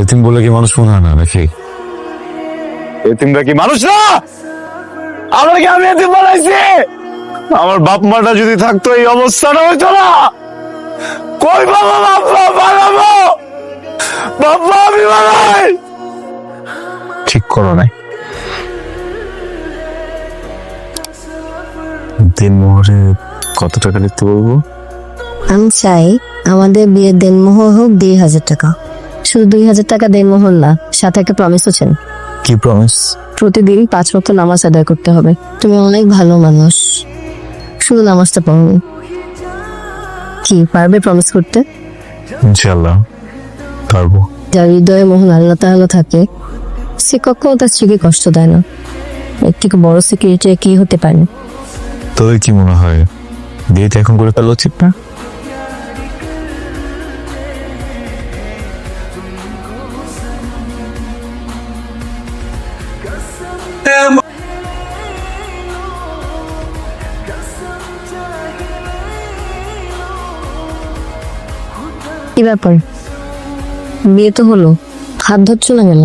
এতিম বলে কি মানুষ মনে হয় না নাকি? এতিমরা কি মানুষ না? আমার কি আমি এতিম বানাইছি। আমার বাপ মাটা যদি থাকতো এই অবস্থাটা হইতো না। কই বাবা বাবা বানাবো? বাবা আমি বানাই। ঠিক করো নাই। দিন মোহরে কত টাকা লিখতে বলব? আমি চাই আমাদের বিয়ের দেনমোহর হোক দুই হাজার টাকা। শুধু দুই হাজার টাকা দেনমোহর না সাথে একটা প্রমিস আছেন কি প্রমিস প্রতিদিন পাঁচ রক্ত নামাজ আদায় করতে হবে। তুমি অনেক ভালো মানুষ। শুধু নামাজটা পড়ো। কি পারবে প্রমিস করতে? ইনশাল্লাহ পারব। যার হৃদয়ে মোহন আল্লাহ তাআলা থাকে সে কখনো তার স্ত্রীকে কষ্ট দেয় না। এর থেকে বড় সিকিউরিটি কি হতে পারে? তোদের কি মনে হয়? বিয়েটা এখন করে ফেলা উচিত না? কি ব্যাপার? বিয়ে তো হলো। হাত ধরছো না কেন?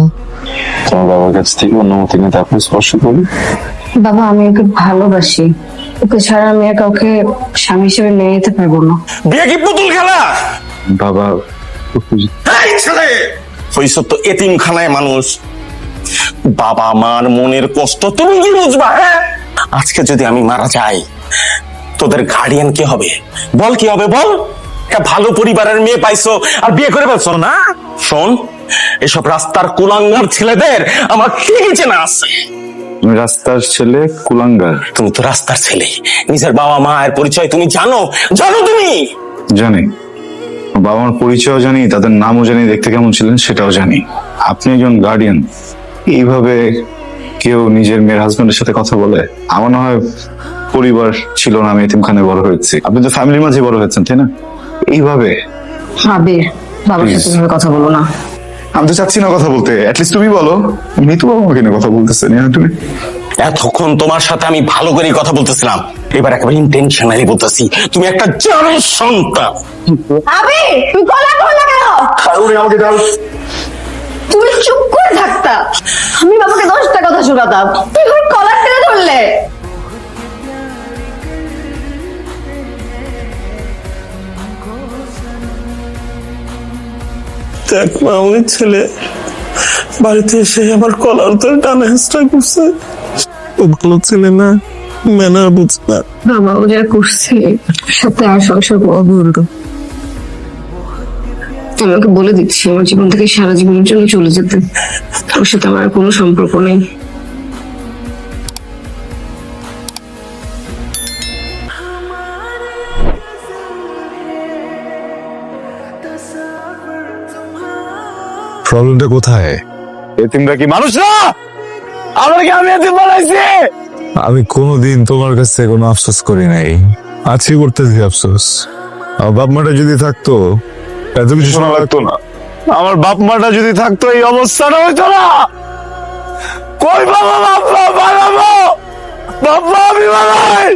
তোমার বাবার কাছ থেকে অনুমতি নিয়ে তারপর স্পর্শ করবে বাবা আমি ওকে ভালোবাসি। ওকে ছাড়া আমি আর কাউকে স্বামী হিসেবে মেনে নিতে পারব না। বিয়ে কি পুতুল খেলা? বাবা এই ছেলে! হইছ তো এতিমখানায় মানুষ। বাবা মার মনের কষ্ট তুমি কি বুঝবা হ্যাঁ? আজকে যদি আমি মারা যাই তোদের গার্ডিয়ান কি হবে? বল কি হবে বল? একটা ভালো পরিবারের মেয়ে পাইছো আর বিয়ে করে ফেলছো না? শোন এসব রাস্তার কুলাঙ্গার ছেলেদের আমার ঠিকই চেনা আছে? তুমি রাস্তার ছেলে কুলাঙ্গার। তুমি তো রাস্তার ছেলে। নিজের বাবা মায়ের পরিচয় তুমি জানো? জানো তুমি? জানি। বাবা মার পরিচয়ও জানি তাদের নামও জানি দেখতে কেমন ছিলেন সেটাও জানি। আপনি একজন গার্ডিয়ান এইভাবে কেউ নিজের মেয়ের হাজবেন্ডের সাথে কথা বলে? আমার না হয় পরিবার ছিল না আমি এতিমখানে বড় হয়েছি। আপনি তো ফ্যামিলির মাঝে বড় হয়েছেন তাই না? এইভাবে? আবির বাবার সাথে. এভাবে কথা বলো না। আমি তো চাচ্ছি না কথা বলতে। অ্যাটলিস্ট তুমি বলো। মৃত্যু বাবা মাকে নিয়ে কথা বলতেছেন হ্যাঁ তুমি? এতক্ষণ তোমার সাথে আমি ভালো করে কথা বলতেছিলাম। এবার একেবারে ইন্টেনশনালি বলতেছি তুমি একটা জানোর সন্তান। আবে তুই গলা করলা কেন? তুমি চুপ করে থাকতা। আমি বাবাকে দশটা কথা শোনাতাম। তুই ওর কলার টেনে ধরলে। দেখ মা, ওই ছেলে বাড়িতে এসে আমার কলার ধরে টানা হেঁচড়া করছে। ভালো ছেলে না, ম্যানার বুঝে না। বাবা ও যা করছে সাথে আর সংসার করা বলতো আমি বলে দিচ্ছি, আমার জীবন থেকে সারা জীবনের জন্য চলে যেতে। ওর সাথে আমার কোনো সম্পর্ক নেই। প্রবলেমটা কোথায়? এতিমরা কি মানুষ না আমার কি আমি এতিম বানাইছি। আমি কোনোদিন তোমার কাছে কোনো আফসোস করি নাই। আছি করতেছি আফসোস। আমার বাপ মাটা যদি থাকতো এত কিছু শোনা লাগতো না। আমার বাপ মাটা যদি থাকতো এই অবস্থাটা হইতো না। কই বাবা বাপ বাবা বানাবো বাবা আমি বানাই।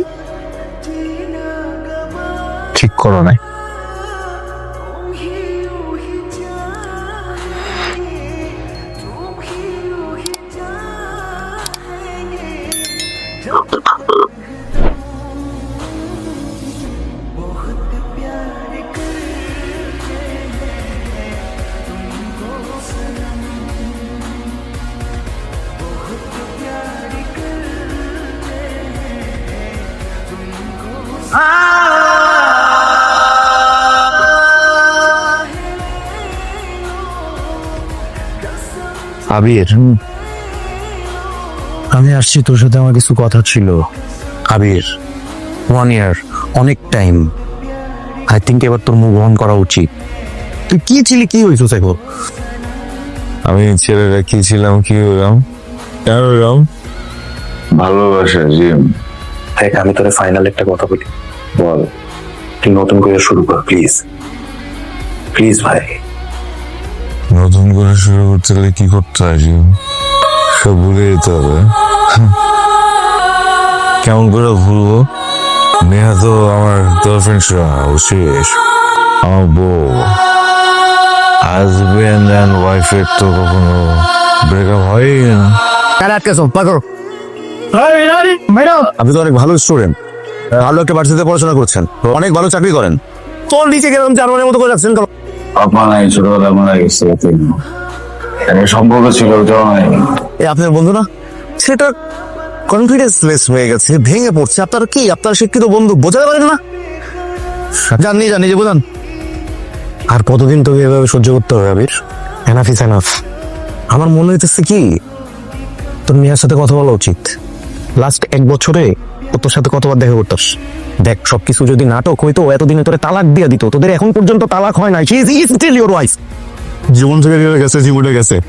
ঠিক করো নাই। আবির। আমি আসছি তোর সাথে আমার কিছু কথা ছিল। আবির ওয়ান ইয়ার অনেক টাইম আই থিঙ্ক এবার তোর মুভ অন করা উচিত। তুই কি ছিলি কি হয়েছো সাইকো আমি ছেলেরা কি ছিলাম কি হলাম? কেন হলাম? ভালোবাসা জিম। দেখ আমি তোরে ফাইনাল একটা কথা বলি। বল তুই নতুন করে শুরু কর প্লিজ প্লিজ ভাই। নতুন করে শুরু করতে হলে কি করতে হয় সব ভুলে যেতে হবে। কেমন করে ভুলবো? নেহা তো আমার গার্লফ্রেন্ড ছিল না শেষ আমার বউ। হাজবেন্ড অ্যান্ড ওয়াইফের তো কখনো ব্রেকআপ হয়ই না। কারা আটকেছো? পাকড় আপনি তো অনেক ভালো স্টুডেন্ট ভালো একটা ভার্সিটিতে পড়াশোনা করছেন। অনেক ভালো চাকরি করেন। তোর নিচে গেলাম জানোয়ারের মতো করে কেন? বাবা নাই ছোটবেলা মারা গেছে। একটা সম্পর্ক ছিল ওটাও নাই। এ আপনার বন্ধু না সেটা কনফিডেন্স লেস হয়ে গেছে ভেঙে পড়ছে। আপনার কি? আপনার শিক্ষিত বন্ধু বোঝাতে পারেন না? জানি জানি যে বোঝান আর কতদিন তোকে এভাবে সহ্য করতে হবে আবির? এনাফ ইস এনাফ আমার মনে হইতেছে কি তোর মেয়ের সাথে কথা বলা উচিত। লাস্ট এক বছরে তোর সাথে কতবার দেখা করতাস? দেখ সবকিছু যদি নাটক হইতো এতদিনে তোরে তালাক দিয়ে দিত। তোদের এখন পর্যন্ত তালাক হয় নাই। She is still your wife জীবন থেকে গেছে জীবনে গেছে।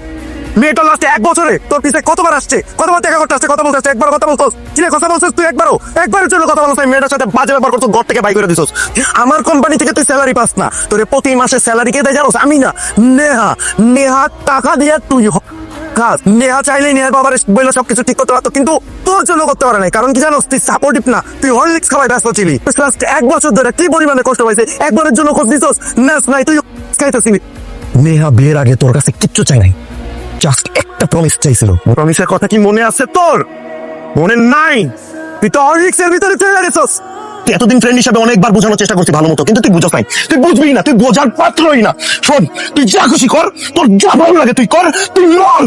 মেয়েটা লাস্টে এক বছরে তোর পিছে কতবার আসছে? কতবার দেখা করতে আসছে? কথা বলতে আসছে? একবার কথা বলছোস কিরে কথা বলছিস তুই একবারও? একবারের জন্য কথা বলছিস মেয়েটার সাথে বাজে ব্যাপার করছ ঘর থেকে বাই করে দিছস। আমার কোম্পানি থেকে তুই স্যালারি পাস না। তোর প্রতি মাসে স্যালারি কে দেয় জানোস? আমি না। নেহা। নেহা টাকা দিয়ে তুই কাজ নেহা চাইলে নেহার বাবার বলল সবকিছু ঠিক করতে পারতো, কিন্তু তোর জন্য করতে পারে নাই। কারণ কি জানোস, তুই সাপোর্টিভ না, তুই হরলিক্স খাওয়াই ব্যস্ত ছিলি। লাস্ট এক বছর ধরে কি পরিমাণে কষ্ট পাইছে, একবারের জন্য খোঁজ দিছস নাস নাই তুই খাইতেছিলি। নেহা বিয়ের আগে তোর কাছে কিচ্ছু চাই নাই জাস্ট একটা প্রমিস চাইছিল। প্রমিসের কথা কি মনে আছে তোর? মনে নাই? তুই তো অরিক্সের ভিতরে চলে গেছিস। এতদিন ফ্রেন্ড হিসাবে অনেকবার বোঝানোর চেষ্টা করছি ভালো মতো, কিন্তু তুই বুঝাস নাই। তুই বুঝবি না, তুই বোঝার পাত্রই না। শোন, তুই যা খুশি কর, তোর যা ভালো লাগে তুই কর, তুই মর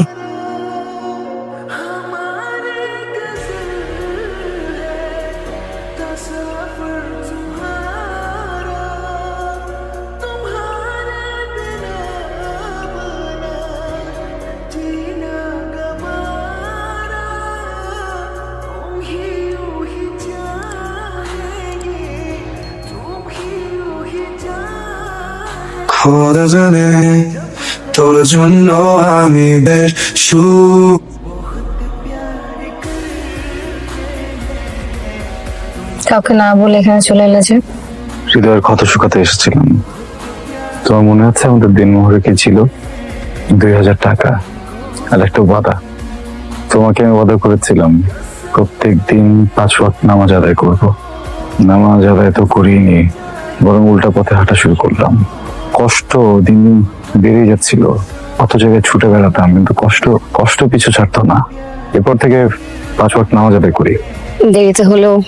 খোদা জানে তোর জন্য আমি বেশ সুখ। কাউকে না বলে এখানে চলে এলে যে? হৃদয়ের ক্ষত শুকাতে এসেছিলাম। তোমার মনে আছে আমাদের দিন মোহরে কি ছিল? দুই হাজার টাকা আর একটা বাধা তোমাকে আমি বাধা করেছিলাম। প্রত্যেক দিন পাঁচ ওয়াক্ত নামাজ আদায় করব। নামাজ আদায় তো করিনি বরং উল্টা পথে হাঁটা শুরু করলাম। কষ্ট দিন দিন বেড়ে যাচ্ছিল কত জায়গায় ছুটে বেড়াতাম কিন্তু কষ্ট কষ্ট পিছু ছাড়তো না। এরপর থেকে পাঁচ ওয়াক্ত নামাজ আদায় করি। দেরিতে হলেও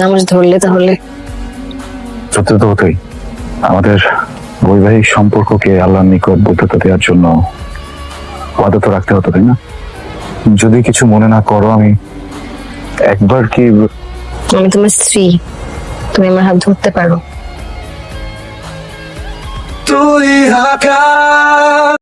নামাজ ধরলে তাহলে। সত্যি তো হতোই। আমাদের বৈবাহিক সম্পর্ককে আল্লাহর নিকট বৈধতা দেওয়ার জন্য ওয়াদা তো রাখতে হতো তাই না? যদি কিছু মনে না করো আমি একবার কি আমি তোমার স্ত্রী তুমি আমার হাত ধরতে পারো। তুই আকাশ